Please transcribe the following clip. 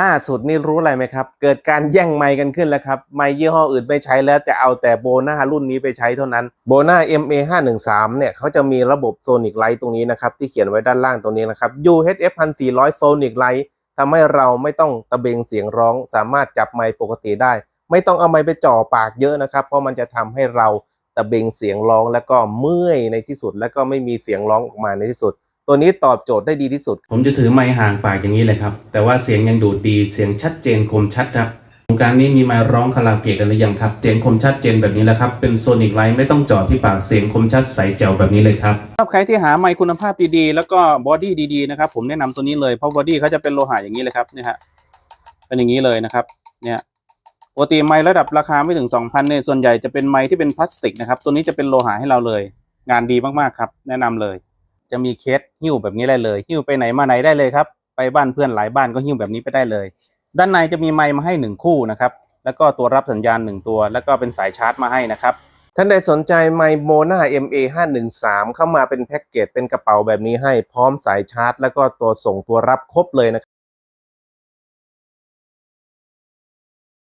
ล่าสุดนี่รู้อะไรไหมครับ เกิดการแย่งไมค์กันขึ้นแล้วครับ ไมค์ยี่ห้ออื่นไม่ใช้แล้วจะเอาแต่โบนารุ่นนี้ไปใช้เท่านั้นโบนา MA 5 1 3เนี่ยเขาจะมีระบบโซนิกไลท์ตรงนี้นะครับ ที่เขียนไว้ด้านล่างตรงนี้นะครับ UHF 1400 Sonic Light ทำให้เราไม่ต้องตะเบงเสียงร้อง สามารถจับไมค์ปกติได้ ไม่ต้องเอาไมค์ไปจ่อปากเยอะนะครับ เพราะมันจะทำให้เราตะเบงเสียงร้องแล้วก็เมื่อยในที่สุด แล้วก็ไม่มีเสียงร้องออกมาในที่สุด ตัวนี้ตอบโจทย์ได้ดีที่สุด ผมจะถือไมค์ห่างปากอย่างนี้เลยครับ แต่ว่าเสียงยังดูดดีเสียงชัดเจนคมชัดครับโครงการนี้มีไมค์ร้องคาราโอเกะกันหรือยังครับเสียงคมชัดเจนแบบนี้แหละครับเป็นโซนิกไลท์ไม่ต้องจ่อที่ปากเสียงคมชัดใสแจ๋วแบบนี้เลยครับสำหรับใครที่หาไมค์คุณภาพดีๆ แล้วก็บอดี้ดีๆนะครับผมแนะนำตัวนี้เลยเพราะบอดี้เขาจะเป็นโลหะอย่างนี้เลยครับเนี่ยฮะเป็นอย่างนี้เลยนะครับเนี่ยปกติไมค์ระดับราคาไม่ถึง 2,000เนี่ยส่วนใหญ่จะเป็นไมค์ที่เป็นพลาสติกนะครับตัวนี้จะเป็นโลหะให้เราเลย งานดีมากๆครับแนะนำเลย จะมีเคสหิ้วแบบนี้ได้เลย หิ้วไปไหนมาไหนได้เลยครับ ไปบ้านเพื่อนหลายบ้านก็หิ้วแบบนี้ไปได้เลย ด้านในจะมีไมค์มาให้หนึ่งคู่นะครับ แล้วก็ตัวรับสัญญาณหนึ่งตัว แล้วก็เป็นสายชาร์จมาให้นะครับท่านใดสนใจไมโมนา MA 5 1 3เข้ามาเป็นแพ็กเกจเป็นกระเป๋าแบบนี้ให้พร้อมสายชาร์จ แล้วก็ตัวส่งตัวรับครบเลยนะครับ